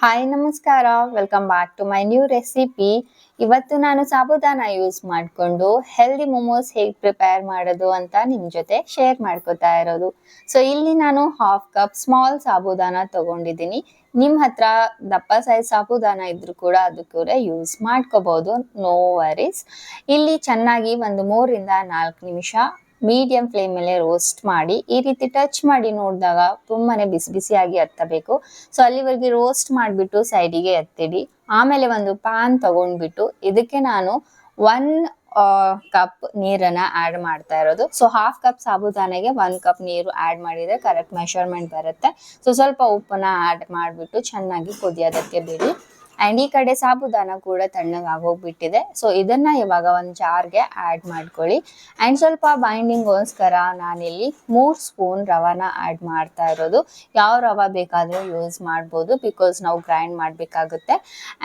Hi ನಮಸ್ಕಾರ. Welcome back to my new recipe ಇವತ್ತು ನಾನು ಸಾಬುದಾನ ಯೂಸ್ ಮಾಡಿಕೊಂಡು ಹೆಲ್ದಿ ಮೊಮೋಸ್ ಹೇಗೆ ಪ್ರಿಪೇರ್ ಮಾಡೋದು ಅಂತ ನಿಮ್ಮ ಜೊತೆ ಶೇರ್ ಮಾಡ್ಕೋತಾ ಇರೋದು. ಸೊ ಇಲ್ಲಿ ನಾನು ಹಾಫ್ ಕಪ್ ಸ್ಮಾಲ್ ಸಾಬುದಾನ ತಗೊಂಡಿದ್ದೀನಿ. ನಿಮ್ಮ ಹತ್ರ ದಪ್ಪ ಸೈಜ್ ಸಾಬುದಾನ ಇದ್ರೂ ಕೂಡ ಅದು ಯೂಸ್ ಮಾಡ್ಕೋಬಹುದು ನೋ ವರೀಸ್ ಇಲ್ಲಿ ಚೆನ್ನಾಗಿ ಒಂದು ಮೂರಿಂದ ನಾಲ್ಕು ನಿಮಿಷ ಮೀಡಿಯಂ ಫ್ಲೇಮ್ ಮೇಲೆ ರೋಸ್ಟ್ ಮಾಡಿ, ಈ ರೀತಿ ಟಚ್ ಮಾಡಿ ನೋಡಿದಾಗ ತುಂಬಾನೇ ಬಿಸಿ ಬಿಸಿಯಾಗಿ ಹತ್ತಬೇಕು. ಸೊ ಅಲ್ಲಿವರೆಗೆ ರೋಸ್ಟ್ ಮಾಡಿಬಿಟ್ಟು ಸೈಡಿಗೆ ಎತ್ತಿಡಿ. ಆಮೇಲೆ ಒಂದು ಪ್ಯಾನ್ ತಗೊಂಡ್ಬಿಟ್ಟು ಇದಕ್ಕೆ ನಾನು ಒನ್ ಕಪ್ ನೀರನ್ನ ಆ್ಯಡ್ ಮಾಡ್ತಾ ಇರೋದು. ಸೊ ಹಾಫ್ ಕಪ್ ಸಾಬುದಾನೆಗೆ ಒನ್ ಕಪ್ ನೀರು ಆ್ಯಡ್ ಮಾಡಿದರೆ ಕರೆಕ್ಟ್ ಮೆಷರ್ಮೆಂಟ್ ಬರುತ್ತೆ. ಸೊ ಸ್ವಲ್ಪ ಉಪ್ಪನ್ನ ಆ್ಯಡ್ ಮಾಡಿಬಿಟ್ಟು ಚೆನ್ನಾಗಿ ಕುದಿಯೋದಕ್ಕೆ ಬಿಡಿ. ಅಂಡ್ ಈ ಕಡೆ ಸಾಬುದಾನ ಕೂಡ ತಣ್ಣಗಾಗೋಗ್ಬಿಟ್ಟಿದೆ ಸೊ ಇದನ್ನ ಇವಾಗ ಒಂದು ಜಾರ್ಗೆ ಆಡ್ ಮಾಡ್ಕೊಳ್ಳಿ. ಅಂಡ್ ಸ್ವಲ್ಪ ಬೈಂಡಿಂಗ್ಗೋಸ್ಕರ ನಾನಿಲ್ಲಿ ಮೂರು ಸ್ಪೂನ್ ರವಾನ ಆಡ್ ಮಾಡ್ತಾ ಇರೋದು. ಯಾವ ರವ ಬೇಕಾದರೂ ಯೂಸ್ ಮಾಡ್ಬೋದು ಬಿಕಾಸ್ ನಾವು ಗ್ರೈಂಡ್ ಮಾಡಬೇಕಾಗುತ್ತೆ.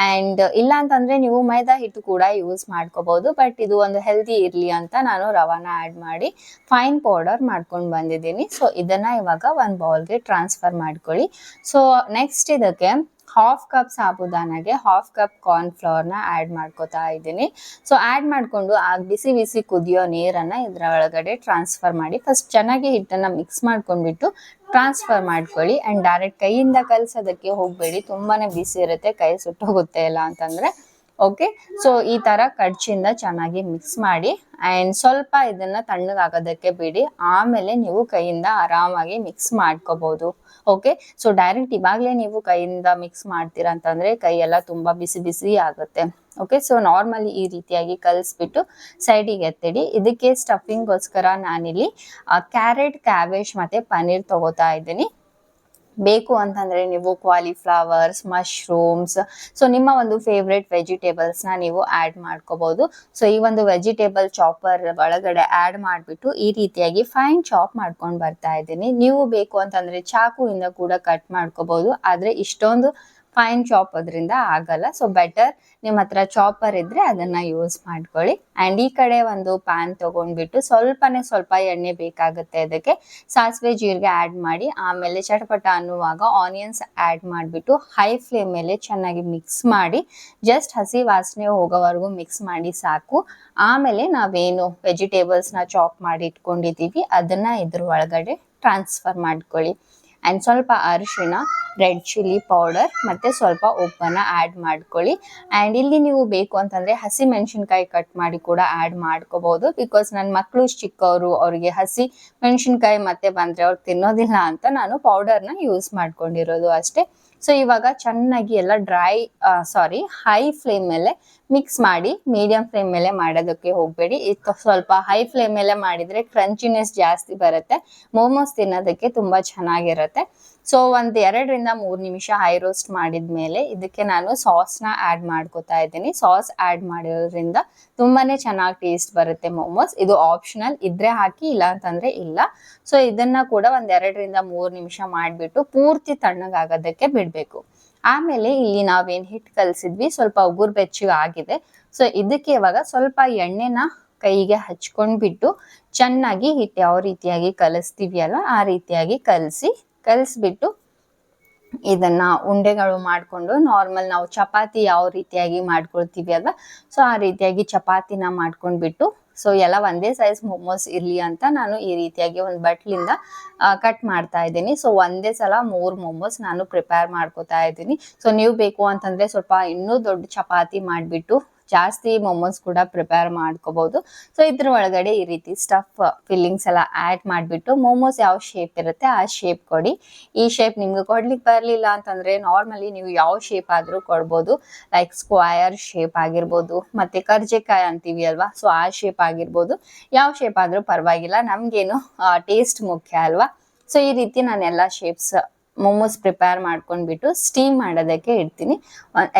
ಅಂಡ್ ಇಲ್ಲ ಅಂತಂದ್ರೆ ನೀವು ಮೈದಾ ಹಿಟ್ಟು ಕೂಡ ಯೂಸ್ ಮಾಡ್ಕೋಬಹುದು ಬಟ್ ಇದು ಒಂದು ಹೆಲ್ದಿ ಇರಲಿ ಅಂತ ನಾನು ರವಾನ ಆಡ್ ಮಾಡಿ ಫೈನ್ ಪೌಡರ್ ಮಾಡ್ಕೊಂಡು ಬಂದಿದ್ದೀನಿ. ಸೊ ಇದನ್ನ ಇವಾಗ ಒಂದು ಬೌಲ್ಗೆ ಟ್ರಾನ್ಸ್ಫರ್ ಮಾಡ್ಕೊಳ್ಳಿ. ಸೊ ನೆಕ್ಸ್ಟ್ ಇದಕ್ಕೆ ಹಾಫ್ ಕಪ್ ಸಾಬುದಾನಾಗೆ ಹಾಫ್ ಕಪ್ ಕಾರ್ನ್ ಫ್ಲವರ್ನ ಆ್ಯಡ್ ಮಾಡ್ಕೋತಾ ಇದ್ದೀನಿ. ಸೊ ಆ್ಯಡ್ ಮಾಡಿಕೊಂಡು ಆ ಬಿಸಿ ಬಿಸಿ ಕುದಿಯೋ ನೀರನ್ನು ಇದರ ಒಳಗಡೆ ಟ್ರಾನ್ಸ್ಫರ್ ಮಾಡಿ ಫಸ್ಟ್ ಚೆನ್ನಾಗಿ ಹಿಟ್ಟನ್ನು ಮಿಕ್ಸ್ ಮಾಡ್ಕೊಂಡ್ಬಿಟ್ಟು ಟ್ರಾನ್ಸ್ಫರ್ ಮಾಡ್ಕೊಳ್ಳಿ ಆ್ಯಂಡ್ ಡೈರೆಕ್ಟ್ ಕೈಯಿಂದ ಕಲಸೋದಕ್ಕೆ ಹೋಗಬೇಡಿ. ತುಂಬಾ ಬಿಸಿ ಇರುತ್ತೆ, ಕೈ ಸುಟ್ಟೋಗುತ್ತೆ ಇಲ್ಲ ಅಂತಂದರೆ. ಓಕೆ ಸೊ ಈ ತರ ಕಡ್ಚಿಂದ ಚೆನ್ನಾಗಿ ಮಿಕ್ಸ್ ಮಾಡಿ ಅಂಡ್ ಸ್ವಲ್ಪ ಇದನ್ನ ತಣ್ಣಗಾಗೋದಕ್ಕೆ ಬಿಡಿ. ಆಮೇಲೆ ನೀವು ಕೈಯಿಂದ ಆರಾಮಾಗಿ ಮಿಕ್ಸ್ ಮಾಡ್ಕೋಬಹುದು ಓಕೆ ಸೊ ಡೈರೆಕ್ಟ್ ಇವಾಗಲೇ ನೀವು ಕೈಯಿಂದ ಮಿಕ್ಸ್ ಮಾಡ್ತೀರಾ ಅಂತಂದ್ರೆ ಕೈ ಎಲ್ಲ ತುಂಬಾ ಬಿಸಿ ಬಿಸಿ ಆಗುತ್ತೆ. ಓಕೆ ಸೊ ನಾರ್ಮಲಿ ಈ ರೀತಿಯಾಗಿ ಕಲಿಸ್ಬಿಟ್ಟು ಸೈಡಿಗೆ ಎತ್ತಿಡಿ. ಇದಕ್ಕೆ ಸ್ಟಫಿಂಗ್ಗೋಸ್ಕರ ನಾನಿಲ್ಲಿ ಕ್ಯಾರೆಟ್ ಕ್ಯಾಬೇಜ್ ಮತ್ತೆ ಪನ್ನೀರ್ ತಗೋತಾ ಇದ್ದೀನಿ. ಬೇಕು ಅಂತಂದ್ರೆ ನೀವು ಕ್ವಾಲಿಫ್ಲವರ್ಸ್ ಮಶ್ರೂಮ್ಸ್ ಸೊ ನಿಮ್ಮ ಒಂದು ಫೇವ್ರೆಟ್ನ ನೀವು ಆ್ಯಡ್ ಮಾಡ್ಕೋಬಹುದು ಸೊ ಈ ಒಂದು ವೆಜಿಟೇಬಲ್ ಚಾಪರ್ ಒಳಗಡೆ ಆ್ಯಡ್ ಮಾಡಿಬಿಟ್ಟು ಈ ರೀತಿಯಾಗಿ ಫೈನ್ ಚಾಪ್ ಮಾಡ್ಕೊಂಡು ಬರ್ತಾ ಇದ್ದೀನಿ. ನೀವು ಬೇಕು ಅಂತಂದ್ರೆ ಚಾಕುವಿಂದ ಕೂಡ ಕಟ್ ಮಾಡ್ಕೋಬಹುದು ಆದರೆ ಇಷ್ಟೊಂದು ಫೈನ್ ಚಾಪ್ ಅದರಿಂದ ಆಗಲ್ಲ. ಸೊ ಬೆಟರ್ ನಿಮ್ಮ ಹತ್ರ ಚಾಪರ್ ಇದ್ರೆ ಅದನ್ನ ಯೂಸ್ ಮಾಡ್ಕೊಳ್ಳಿ. ಅಂಡ್ ಈ ಕಡೆ ಒಂದು ಪ್ಯಾನ್ ತಗೊಂಡ್ಬಿಟ್ಟು ಸ್ವಲ್ಪನೇ ಸ್ವಲ್ಪ ಎಣ್ಣೆ ಬೇಕಾಗುತ್ತೆ ಅದಕ್ಕೆ. ಸಾಸಿವೆ ಜೀರಿಗೆ ಆ್ಯಡ್ ಮಾಡಿ, ಆಮೇಲೆ ಚಟಪಟ ಅನ್ನುವಾಗ ಆನಿಯನ್ಸ್ ಆ್ಯಡ್ ಮಾಡಿಬಿಟ್ಟು ಹೈ ಫ್ಲೇಮ್ ಮೇಲೆ ಚೆನ್ನಾಗಿ ಮಿಕ್ಸ್ ಮಾಡಿ ಜಸ್ಟ್ ಹಸಿ ವಾಸನೆ ಹೋಗೋವರೆಗೂ ಮಿಕ್ಸ್ ಮಾಡಿ ಸಾಕು. ಆಮೇಲೆ ನಾವೇನು ವೆಜಿಟೇಬಲ್ಸ್ನ ಚಾಪ್ ಮಾಡಿ ಇಟ್ಕೊಂಡಿದ್ದೀವಿ, ಅದನ್ನ ಇದ್ರ ಒಳಗಡೆ ಟ್ರಾನ್ಸ್ಫರ್ ಮಾಡ್ಕೊಳ್ಳಿ. ಆ್ಯಂಡ್ ಸ್ವಲ್ಪ ಅರಿಶಿಣ ರೆಡ್ ಚಿಲ್ಲಿ ಪೌಡರ್ ಮತ್ತು ಸ್ವಲ್ಪ ಉಪ್ಪನ್ನು ಆ್ಯಡ್ ಮಾಡ್ಕೊಳ್ಳಿ. ಆ್ಯಂಡ್ ಇಲ್ಲಿ ನೀವು ಬೇಕು ಅಂತಂದರೆ ಹಸಿ ಮೆಣಸಿನ್ಕಾಯಿ ಕಟ್ ಮಾಡಿ ಕೂಡ ಆ್ಯಡ್ ಮಾಡ್ಕೋಬೋದು. ಬಿಕಾಸ್ ನನ್ನ ಮಕ್ಕಳು ಚಿಕ್ಕವರು, ಅವರಿಗೆ ಹಸಿ ಮೆಣಸಿನ್ಕಾಯಿ ಮತ್ತೆ ಬಂದರೆ ಅವ್ರು ತಿನ್ನೋದಿಲ್ಲ ಅಂತ ನಾನು ಪೌಡರ್ನ ಯೂಸ್ ಮಾಡ್ಕೊಂಡಿರೋದು ಅಷ್ಟೇ. ಸೊ ಇವಾಗ ಚೆನ್ನಾಗಿ ಎಲ್ಲ ಡ್ರೈ ಸಾರಿ ಹೈ ಫ್ಲೇಮ್ ಮೇಲೆ ಮಿಕ್ಸ್ ಮಾಡಿ ಮೀಡಿಯಂ ಫ್ಲೇಮ್ ಮೇಲೆ ಮಾಡೋದಕ್ಕೆ ಹೋಗಬೇಡಿ. ಸ್ವಲ್ಪ ಹೈ ಫ್ಲೇಮ್ ಮೇಲೆ ಮಾಡಿದರೆ ಕ್ರಂಚಿನೆಸ್ ಜಾಸ್ತಿ ಬರುತ್ತೆ. ಮೋಮೋಸ್ ತಿನ್ನೋದಕ್ಕೆ ತುಂಬ ಚೆನ್ನಾಗಿರುತ್ತೆ. ಸೊ ಒಂದ್ ಎರಡರಿಂದ ಮೂರ್ ನಿಮಿಷ ಹೈ ರೋಸ್ಟ್ ಮಾಡಿದ್ಮೇಲೆ ಇದಕ್ಕೆ ನಾನು ಸಾಸ್ನ ಆ್ಯಡ್ ಮಾಡ್ಕೋತಾ ಇದ್ದೀನಿ. ಸಾಸ್ ಆ್ಯಡ್ ಮಾಡಿರೋದ್ರಿಂದ ತುಂಬಾನೇ ಚೆನ್ನಾಗಿ ಟೇಸ್ಟ್ ಬರುತ್ತೆ ಮೋಮೋಸ್ ಇದು ಆಪ್ಷನಲ್ ಇದ್ರೆ ಹಾಕಿ ಇಲ್ಲ ಅಂತಂದ್ರೆ ಇಲ್ಲ. ಸೊ ಇದನ್ನ ಕೂಡ ಒಂದ್ ಎರಡರಿಂದ ಮೂರ್ ನಿಮಿಷ ಮಾಡಿಬಿಟ್ಟು ಪೂರ್ತಿ ತಣ್ಣಗಾಗೋದಕ್ಕೆ ಬಿಡಬೇಕು. ಆಮೇಲೆ ಇಲ್ಲಿ ನಾವೇನ್ ಹಿಟ್ ಕಲ್ಸಿದ್ವಿ, ಸ್ವಲ್ಪ ಉಗುರು ಬೆಚ್ಚಗೆ ಆಗಿದೆ. ಸೊ ಇದಕ್ಕೆ ಇವಾಗ ಸ್ವಲ್ಪ ಎಣ್ಣೆನ ಕೈಗೆ ಹಚ್ಕೊಂಡ್ಬಿಟ್ಟು ಚೆನ್ನಾಗಿ ಹಿಟ್ಟು ಯಾವ ರೀತಿಯಾಗಿ ಕಲಿಸ್ತೀವಿ ಅಲ್ವಾ, ಆ ರೀತಿಯಾಗಿ ಕಲಸಿ ಕಲಿಸ್ಬಿಟ್ಟು ಇದನ್ನ ಉಂಡೆಗಳು ಮಾಡಿಕೊಂಡು ನಾರ್ಮಲ್ ನಾವು ಚಪಾತಿ ಯಾವ ರೀತಿಯಾಗಿ ಮಾಡ್ಕೊಳ್ತೀವಿ ಅಲ್ವಾ? ಸೊ ಆ ರೀತಿಯಾಗಿ ಚಪಾತಿನ ಮಾಡ್ಕೊಂಡ್ಬಿಟ್ಟು ಸೊ ಎಲ್ಲ ಒಂದೇ ಸೈಜ್ ಮೊಮೋಸ್ ಇರಲಿ ಅಂತ ನಾನು ಈ ರೀತಿಯಾಗಿ ಒಂದು ಬಟ್ಲಿಂದ ಕಟ್ ಮಾಡ್ತಾ ಇದ್ದೀನಿ. ಸೊ ಒಂದೇ ಸಲ ಮೂರು ಮೊಮೋಸ್ ನಾನು ಪ್ರಿಪೇರ್ ಮಾಡ್ಕೋತಾ ಇದ್ದೀನಿ. ಸೊ ನೀವು ಬೇಕು ಅಂತಂದ್ರೆ ಸ್ವಲ್ಪ ಇನ್ನೂ ದೊಡ್ಡ ಚಪಾತಿ ಮಾಡಿಬಿಟ್ಟು ಜಾಸ್ತಿ ಮೊಮೋಸ್ ಕೂಡ ಪ್ರಿಪೇರ್ ಮಾಡ್ಕೋಬಹುದು ಸೊ ಇದ್ರ ಒಳಗಡೆ ಈ ರೀತಿ ಸ್ಟಫ್ ಫಿಲ್ಲಿಂಗ್ಸ್ ಎಲ್ಲ ಆ್ಯಡ್ ಮಾಡಿಬಿಟ್ಟು ಮೊಮೋಸ್ ಯಾವ ಶೇಪ್ ಇರುತ್ತೆ ಆ ಶೇಪ್ ಕೊಡಿ. ಈ ಶೇಪ್ ನಿಮ್ಗೆ ಕೊಡ್ಲಿಕ್ಕೆ ಬರಲಿಲ್ಲ ಅಂತಂದ್ರೆ ನಾರ್ಮಲಿ ನೀವು ಯಾವ ಶೇಪ್ ಆದ್ರೂ ಕೊಡ್ಬೋದು. ಲೈಕ್ ಸ್ಕ್ವಯರ್ ಶೇಪ್ ಆಗಿರ್ಬೋದು, ಮತ್ತೆ ಕರ್ಜೆಕಾಯಿ ಅಂತೀವಿ ಅಲ್ವಾ? ಸೊ ಆ ಶೇಪ್ ಆಗಿರ್ಬೋದು. ಯಾವ ಶೇಪ್ ಆದ್ರೂ ಪರವಾಗಿಲ್ಲ, ನಮ್ಗೇನು ಟೇಸ್ಟ್ ಮುಖ್ಯ ಅಲ್ವಾ? ಸೊ ಈ ರೀತಿ ನಾನು ಎಲ್ಲ ಶೇಪ್ಸ್ ಮೊಮೋಸ್ ಪ್ರಿಪೇರ್ ಮಾಡ್ಕೊಂಡ್ಬಿಟ್ಟು ಸ್ಟೀಮ್ ಮಾಡೋದಕ್ಕೆ ಇಡ್ತೀನಿ.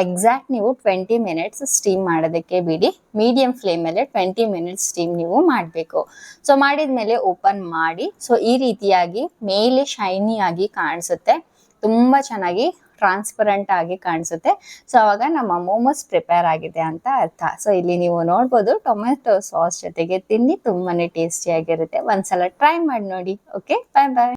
ಎಕ್ಸಾಕ್ಟ್ ನೀವು ಟ್ವೆಂಟಿ ಮಿನಿಟ್ಸ್ ಸ್ಟೀಮ್ ಮಾಡೋದಕ್ಕೆ ಬಿಡಿ. ಮೀಡಿಯಂ ಫ್ಲೇಮಲ್ಲೇ ಟ್ವೆಂಟಿ ಮಿನಿಟ್ಸ್ ಸ್ಟೀಮ್ ನೀವು ಮಾಡಬೇಕು. ಸೊ ಮಾಡಿದ ಮೇಲೆ ಓಪನ್ ಮಾಡಿ. ಸೊ ಈ ರೀತಿಯಾಗಿ ಮೇಲೆ ಶೈನಿ ಆಗಿ ಕಾಣಿಸುತ್ತೆ. ತುಂಬ ಚೆನ್ನಾಗಿ ಟ್ರಾನ್ಸ್ಪರೆಂಟ್ ಆಗಿ ಕಾಣಿಸುತ್ತೆ. ಸೊ ಅವಾಗ ನಮ್ಮ ಮೋಮೋಸ್ ಪ್ರಿಪೇರ್ ಆಗಿದೆ ಅಂತ ಅರ್ಥ. ಸೊ ಇಲ್ಲಿ ನೀವು ನೋಡ್ಬೋದು ಟೊಮೆಟೊ ಸಾಸ್ ಜೊತೆಗೆ ತಿನ್ನಿ, ತುಂಬಾನೇ ಟೇಸ್ಟಿಯಾಗಿರುತ್ತೆ ಒಂದ್ಸಲ ಟ್ರೈ ಮಾಡಿ ನೋಡಿ. ಓಕೆ ಬಾಯ್ ಬಾಯ್